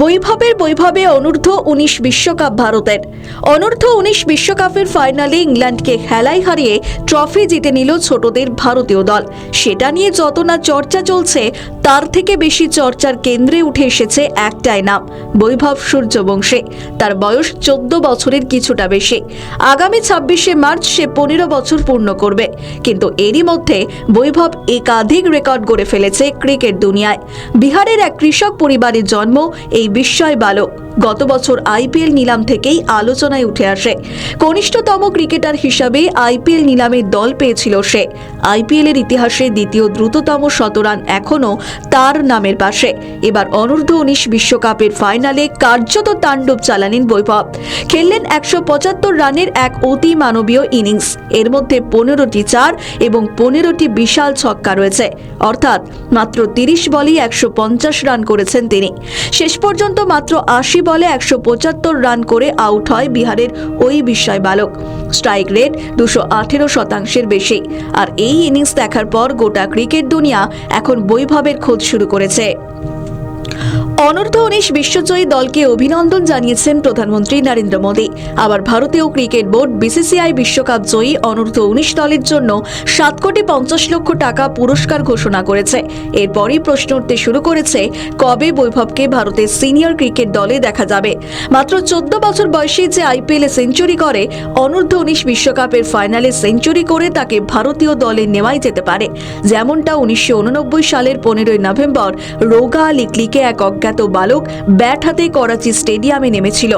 বৈভবের বৈভবে অনূর্ধ্ব উনিশ বিশ্বকাপ ভারতের। অনূর্ধ্ব উনিশ বিশ্বকাপের ফাইনালে ইংল্যান্ডকে খেলাই হারিয়ে ট্রফি জিতে নিল ছোটদের ভারতীয় দল। সেটা নিয়ে যত না চর্চা চলছে, তার থেকে বেশি চর্চার কেন্দ্রে উঠে এসেছে একটাই নাম, বৈভব সূর্যবংশী। তার বয়স চোদ্দ বছরের কিছুটা বেশি। আগামী ছাব্বিশে মার্চ সে পনেরো বছর পূর্ণ করবে। কিন্তু এরই মধ্যে বৈভব একাধিক রেকর্ড গড়ে ফেলেছে ক্রিকেট দুনিয়ায়। বিহারের এক কৃষক পরিবারের জন্ম এই বিস্ময় বালক। গত বছর আইপিএল নিলাম থেকেই আলোচনায় উঠে আসে। কনিষ্ঠতম ক্রিকেটার হিসাবে আইপিএল নিলামের দল পেয়েছিল সে। আইপিএল এর ইতিহাসে দ্বিতীয় দ্রুততম শতরান এখনও তার নামের পাশে। এবার অনূর্ধ্ব উনিশ বিশ্বকাপের ফাইনালে কার্যত তাণ্ডব চালালেন বৈভব। খেললেন একশো পঁচাত্তর রানের এক অতি মানবীয় ইনিংস। এর মধ্যে পনেরোটি চার এবং পনেরোটি বিশাল ছক্কা রয়েছে। অর্থাৎ মাত্র তিরিশ বলেই একশো পঞ্চাশ রান করেছেন তিনি। শেষ পর্যন্ত মাত্র আশি বলে একশো পঁচাত্তর রান করে আউট হয় বিহারের ওই বিস্ময় বালক। স্ট্রাইক রেট দুশো আঠেরো শতাংশের বেশি। আর এই ইনিংস দেখার পর গোটা ক্রিকেট দুনিয়া এখন বৈভবের খোঁজ শুরু করেছে। অনূর্ধ্ব উনিশ বিশ্বজয়ী দলকে অভিনন্দন জানিয়েছেন প্রধানমন্ত্রী নরেন্দ্র মোদী। আবার ভারতীয় ক্রিকেট বোর্ড বিসিসিআই বিশ্বকাপ জয়ী অনূর্ধ্ব উনিশ দলের জন্য সাত কোটি পঞ্চাশ লক্ষ টাকা পুরস্কার ঘোষণা করেছে। এরপরই প্রশ্ন উঠতে শুরু করেছে, কবে বৈভবকে ভারতের সিনিয়র ক্রিকেট দলে দেখা যাবে? মাত্র চোদ্দ বছর বয়সে যে আইপিএলে সেঞ্চুরি করে, অনূর্ধ্ব উনিশ বিশ্বকাপের ফাইনালে সেঞ্চুরি করে তাকে ভারতীয় দলে নেওয়াই যেতে পারে। যেমনটা উনিশশো উননব্বই সালের পনেরোই নভেম্বর রোগা লিকলিকে এক অজ্ঞাত বালক ব্যাট হাতে করাচি স্টেডিয়ামে নেমেছিল,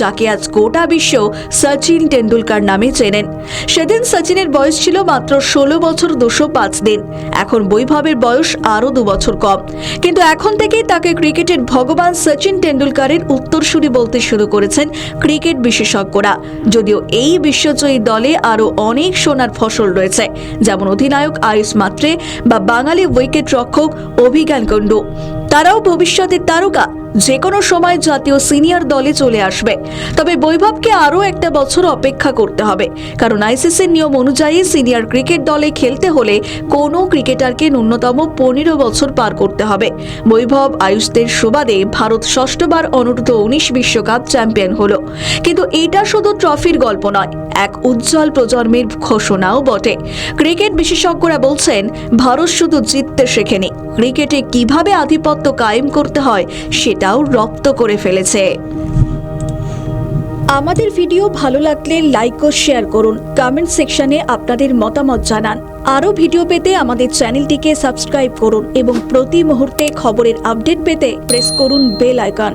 যাকে আজ গোটা বিশ্ব সচিন টেন্ডুলকার নামে চেনেন। সেদিন সচিনের বয়স ছিল মাত্র ষোলো বছর দুশো পাঁচ দিন। এখন বৈভবের বয়স আরও দু বছর কম। কিন্তু এখন থেকেই তাকে ক্রিকেটের ভগবান সচিন টেন্ডুলকারের উত্তরসূরি বলতে শুরু করেছেন ক্রিকেট বিশেষজ্ঞরা। যদিও এই বিশ্বজয়ী দলে আরও অনেক সোনার ফসল রয়েছে, যেমন অধিনায়ক আয়ুষ মাত্রে বা বাঙালি উইকেট রক্ষক অভিজ্ঞান কুণ্ডু। তারাও ভবিষ্যতের তারকা। যে কোনো সময় জাতীয় সিনিয়র দলে চলে আসবে। তবে বৈভবকে আরও একটা বছর অপেক্ষা করতে হবে। কারণ আইসিসির নিয়ম অনুযায়ী সিনিয়র ক্রিকেট দলে খেলতে হলে কোনো ক্রিকেটারকে ন্যূনতম পনেরো বছর পার করতে হবে। বৈভব আয়ুষদের সুবাদে ভারত ষষ্ঠবার অনূর্ধ্ব উনিশ বিশ্বকাপ চ্যাম্পিয়ন হলো। কিন্তু এটা শুধু ট্রফির গল্প নয়। এক উজ্জ্বল প্রজন্মের ঘোষণাও বটে। ক্রিকেট বিশেষজ্ঞরা বলছেন, ভারত শুধু জিততে শেখেনি। ক্রিকেটে কীভাবে আধিপত্য কায়েম করতে হয়, সেটাও রপ্ত করে ফেলেছে। আমাদের ভিডিও ভালো লাগলে লাইক ও শেয়ার করুন। কমেন্ট সেকশনে আপনাদের মতামত জানান। আরও ভিডিও পেতে আমাদের চ্যানেলটিকে সাবস্ক্রাইব করুন এবং প্রতি মুহূর্তে খবরের আপডেট পেতে প্রেস করুন বেল আইকন।